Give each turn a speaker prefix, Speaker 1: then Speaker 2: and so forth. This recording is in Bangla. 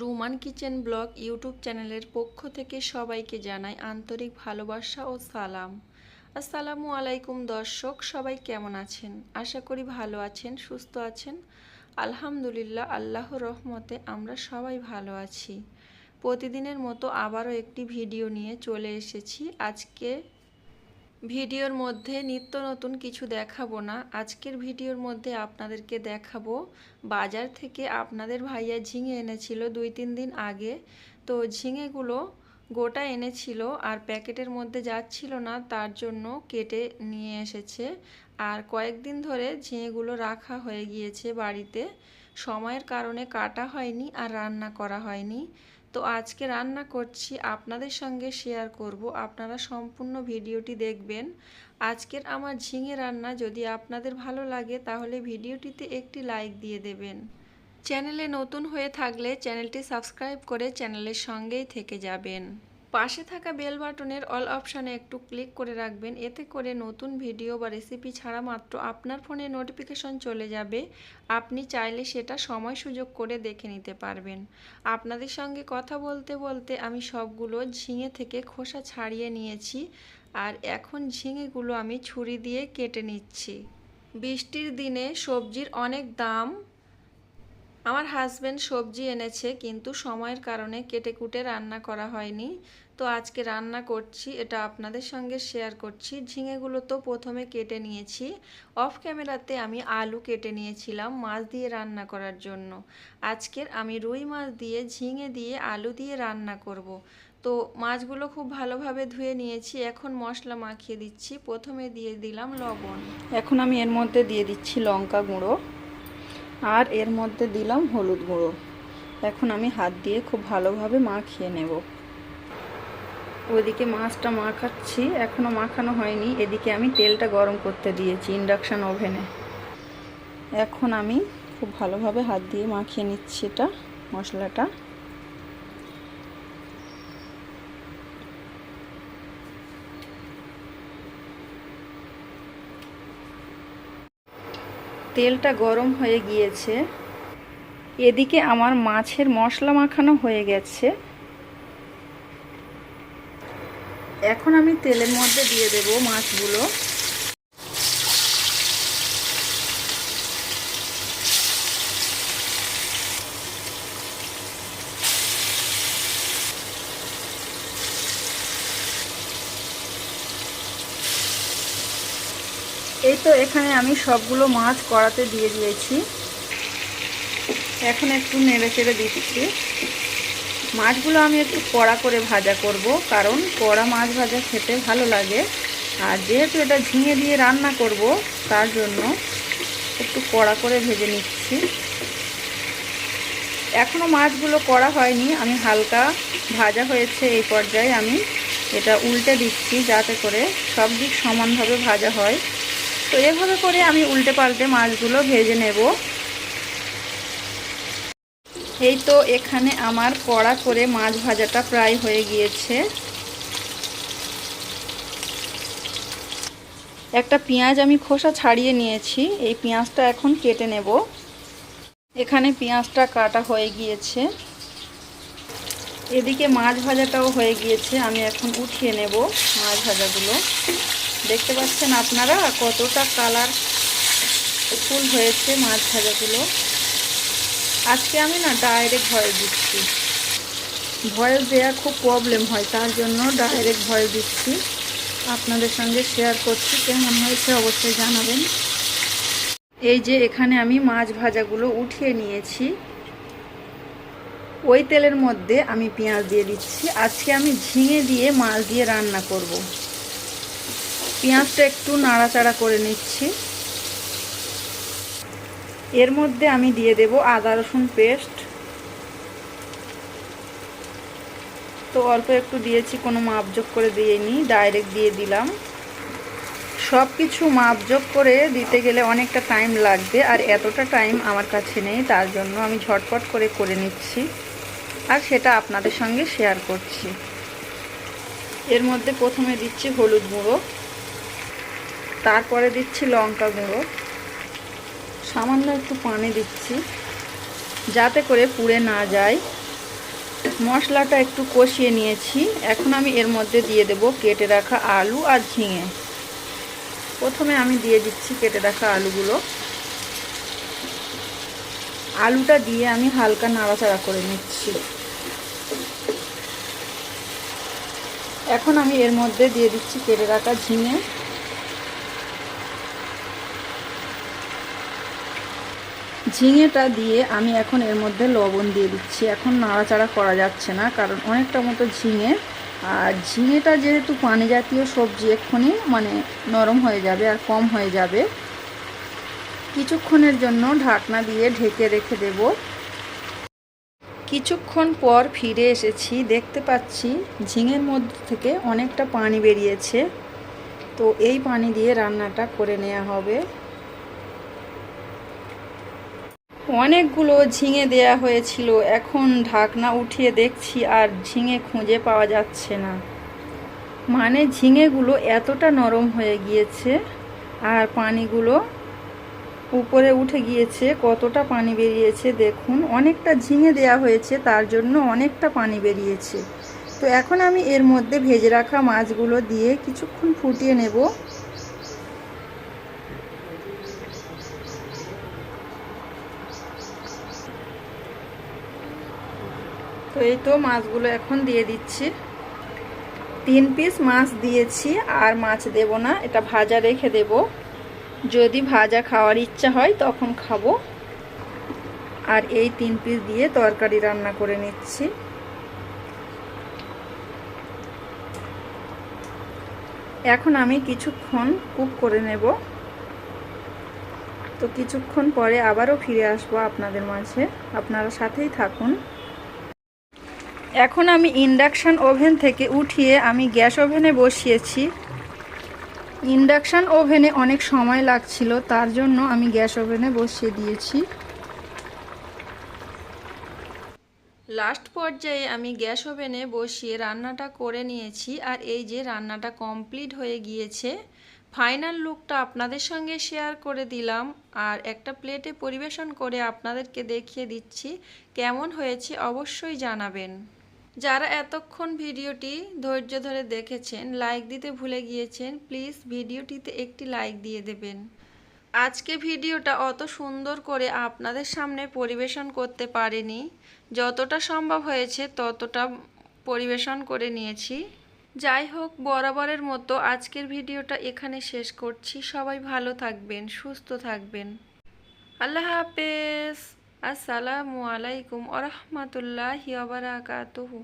Speaker 1: রুমান কিচেন ব্লগ ইউটিউব চ্যানেলের পক্ষ থেকে সবাইকে জানাই আন্তরিক ভালোবাসা ও সালাম। আসসালামু আলাইকুম দর্শক, সবাই কেমন আছেন? আশা করি ভালো আছেন, সুস্থ আছেন। আলহামদুলিল্লাহ আল্লাহ রহমতে আমরা সবাই ভালো আছি। প্রতিদিনের মতো আবারও একটি ভিডিও নিয়ে চলে এসেছি। আজকে ভিডিওর মধ্যে নিত্য নতুন কিছু দেখাবো না। আজকের ভিডিওর মধ্যে আপনাদেরকে দেখাবো, বাজার থেকে আপনাদের ভাইয়া ঝিঙে এনেছিল দুই তিন দিন আগে। তো ঝিঙেগুলো গোটা এনেছিল আর প্যাকেটের মধ্যে যাচ্ছিল না, তার জন্য কেটে নিয়ে এসেছে। আর কয়েকদিন ধরে ঝিঙেগুলো রাখা হয়ে গিয়েছে বাড়িতে। সময়ের কারণে কাটা হয়নি আর রান্না করা হয়নি। তো আজকে রান্না করছি, আপনাদের সঙ্গে শেয়ার করব। আপনারা সম্পূর্ণ ভিডিওটি দেখবেন। আজকের আমার ঝিঙে রান্না যদি আপনাদের ভালো লাগে, তাহলে ভিডিওটিতে একটি লাইক দিয়ে দেবেন। চ্যানেলে নতুন হয়ে থাকলে চ্যানেলটি সাবস্ক্রাইব করে চ্যানেলের সঙ্গেই থেকে যাবেন। পাশে থাকা বেল বাটনের অল অপশানে একটু ক্লিক করে রাখবেন। এতে করে নতুন ভিডিও বা রেসিপি ছাড়া মাত্র আপনার ফোনে নোটিফিকেশন চলে যাবে। আপনি চাইলে সেটা সময় সুযোগ করে দেখে নিতে পারবেন। আপনাদের সঙ্গে কথা বলতে বলতে আমি সবগুলো ঝিঙে থেকে খোসা ছাড়িয়ে নিয়েছি। আর এখন ঝিঙেগুলো আমি ছুরি দিয়ে কেটে নিচ্ছি। বৃষ্টির দিনে সবজির অনেক দাম আমার হাজব্যান্ড সবজি এনেছে, কিন্তু সময়ের কারণে কেটে কুটে রান্না করা হয়নি। তো আজকে রান্না করছি, এটা আপনাদের সঙ্গে শেয়ার করছি। ঝিঙেগুলো তো প্রথমে কেটে নিয়েছি। অফ ক্যামেরাতে আমি আলু কেটে নিয়েছিলাম মাছ দিয়ে রান্না করার জন্য। আজকের আমি রুই মাছ দিয়ে, ঝিঙে দিয়ে আলু দিয়ে রান্না করব। তো মাছগুলো খুব ভালোভাবে ধুয়ে নিয়েছি, এখন মশলা মাখিয়ে দিচ্ছি। প্রথমে দিয়ে দিলাম লবণ।
Speaker 2: এখন আমি এর মধ্যে দিয়ে দিচ্ছি লঙ্কা গুঁড়ো। আর এর মধ্যে দিলাম হলুদ গুঁড়ো। এখন আমি হাত দিয়ে খুব ভালোভাবে মাখিয়ে নেব। ওইদিকে মাছটা মাখাচ্ছি এখনও মাখানো হয়নি। এদিকে আমি তেলটা গরম করতে দিয়েছি ইন্ডাকশান ওভেনে। এখন আমি খুব ভালোভাবে হাত দিয়ে মাখিয়ে নিচ্ছি এটা মশলাটা। তেলটা গরম হয়ে গিয়েছে। এদিকে আমার মাছের মশলা মাখানো হয়ে গেছে। এখন আমি তেলের মধ্যে দিয়ে দেব মাছগুলো। এই তো এখানে আমি সবগুলো মাছ কড়াতে দিয়ে দিয়েছি। এখন একটু নেড়ে চেড়ে দিচ্ছি। মাছগুলো আমি একটু কড়া করে ভাজা করব, কারণ কড়া মাছ ভাজা খেতে ভালো লাগে। আর যেহেতু এটা ঝিঙে দিয়ে রান্না করব, তার জন্য একটু কড়া করে ভেজে নিচ্ছি। এখনও মাছগুলো করা হয়নি, আমি হালকা ভাজা হয়েছে এই পর্যায়ে আমি এটা উল্টে দিচ্ছি যাতে করে সব দিক সমানভাবে ভাজা হয়। তো এভাবে করে আমি উল্টে পাল্টে মাছগুলো ভেজে নেব। এই তো এখানে আমার কড়া করে মাছ ভাজাটা প্রায় হয়ে গিয়েছে। একটা পেঁয়াজ আমি খোসা ছাড়িয়ে নিয়েছি, এই পেঁয়াজটা এখন কেটে নেব। এখানে পেঁয়াজটা কাটা হয়ে গিয়েছে। এদিকে মাছ ভাজাটাও হয়ে গিয়েছে, আমি এখন উঠিয়ে নেব মাছ ভাজাগুলো। দেখতে পাচ্ছেন আপনারা কতটা কালার ফুল হয়েছে মাছ ভাজাগুলো। আজকে আমি না ডাইরেক্ট ভয়েস দিচ্ছি। ভয়েস দেওয়া খুব প্রবলেম হয়, তার জন্য ডাইরেক্ট ভয়েস দিচ্ছি। আপনাদের সঙ্গে শেয়ার করছি, কেমন হয়েছে অবশ্যই জানাবেন। এই যে এখানে আমি মাছ ভাজাগুলো উঠিয়ে নিয়েছি। ওই তেলের মধ্যে আমি পেঁয়াজ দিয়ে দিচ্ছি। আজকে আমি ঝিঙে দিয়ে মাছ দিয়ে রান্না করব। পেঁয়াজটা একটু নাড়াচাড়া করে নিচ্ছি। এর মধ্যে আমি দিয়ে দেব আদা রসুন পেস্ট। তো অল্প একটু দিয়েছি, কোনো মাপযোগ করে দিইনি, ডাইরেক্ট দিয়ে দিলাম। সব কিছু মাপযোগ করে দিতে গেলে অনেকটা টাইম লাগবে, আর এতটা টাইম আমার কাছে নেই, তার জন্য আমি ঝটপট করে করে নিচ্ছি। আর সেটা আপনাদের সঙ্গে শেয়ার করছি। এর মধ্যে প্রথমে দিচ্ছি হলুদ গুঁড়ো। তারপরে দিচ্ছি লঙ্কা গুঁড়ো। সামান্য একটু পানি দিচ্ছি, যাতে করে পুড়ে না যায়।
Speaker 1: মশলাটা একটু কষিয়ে নিয়েছি। এখন আমি এর মধ্যে দিয়ে দেব কেটে রাখা আলু আর ঝিঙে। প্রথমে আমি দিয়ে দিচ্ছি কেটে রাখা আলুগুলো। আলুটা দিয়ে আমি হালকা নাড়াচাড়া করে নিচ্ছি। এখন আমি এর মধ্যে দিয়ে দিচ্ছি কেটে রাখা ঝিঙে। ঝিঙেটা দিয়ে আমি এখন এর মধ্যে লবণ দিয়ে দিচ্ছি। এখন নাড়াচাড়া করা যাচ্ছে না, কারণ অনেকটা মতো ঝিঙে। আর ঝিঙেটা যেহেতু পানি জাতীয় সবজি, এক্ষুনি মানে নরম হয়ে যাবে আর কম হয়ে যাবে। কিছুক্ষণের জন্য ঢাকনা দিয়ে ঢেকে রেখে দেব। কিছুক্ষণ পর ফিরে এসেছি। দেখতে পাচ্ছি ঝিঙের মধ্যে থেকে অনেকটা পানি বেরিয়েছে। তো এই পানি দিয়ে রান্নাটা করে নেওয়া হবে। অনেকগুলো ঝিঙে দেয়া হয়েছিল। এখন ঢাকনা উঠিয়ে দেখছি আর ঝিঙে খুঁজে পাওয়া যাচ্ছে না। মানে ঝিঙেগুলো এতটা নরম হয়ে গিয়েছে আর পানিগুলো উপরে উঠে গিয়েছে, কতটা পানি বেরিয়েছে দেখুন। অনেকটা ঝিঙে দেয়া হয়েছে, তার জন্য অনেকটা পানি বেরিয়েছে। তো এখন আমি এর মধ্যে ভেজে রাখা মাছগুলো দিয়ে কিছুক্ষণ ফুটিয়ে নেব। এই তো মাছগুলো এখন দিয়ে দিচ্ছি। তিন পিস মাছ দিয়েছি, আর মাছ দেব না, এটা ভাজা রেখে দেব। যদি ভাজা খাওয়ার ইচ্ছা হয়, তখন খাব। আর এই তিন পিস দিয়ে তরকারি রান্না করে নিচ্ছি। এখন আমি কিছুক্ষণ কুক করে নেব। তো কিছুক্ষণ পরে আবারও ফিরে আসব আপনাদের মাঝে। আপনারা সাথেই থাকুন। এখন আমি ইন্ডাকশান ওভেন থেকে উঠিয়ে আমি গ্যাস ওভেনে বসিয়েছি। ইন্ডাকশান ওভেনে অনেক সময় লাগছিল, তার জন্য আমি গ্যাস ওভেনে বসিয়ে দিয়েছি।
Speaker 3: লাস্ট পর্যায়ে আমি গ্যাস ওভেনে বসিয়ে রান্নাটা করে নিয়েছি, আর এই যে রান্নাটা কমপ্লিট হয়ে গিয়েছে, ফাইনাল লুকটা আপনাদের সঙ্গে শেয়ার করে দিলাম, আর একটা প্লেটে পরিবেশন করে আপনাদেরকে দেখিয়ে দিচ্ছি, কেমন হয়েছে অবশ্যই জানাবেন। যারা এতক্ষণ ভিডিওটি ধৈর্য ধরে দেখেছেন লাইক দিতে ভুলে গিয়েছেন প্লিজ ভিডিওটিতে একটি লাইক দিয়ে দেবেন। আজকে ভিডিওটা অত সুন্দর করে আপনাদের সামনে পরিবেশন করতে পারিনি। যতটা সম্ভব হয়েছে ততটা পরিবেশন করে নিয়েছি। যাই হোক, বরাবরের মতো আজকের ভিডিওটা এখানে শেষ করছি। সবাই ভালো থাকবেন, সুস্থ থাকবেন। আল্লাহ হাফেজ। আসসালামু আলাইকুম আরহামতুল্লাহি ওবারাকাতুহু।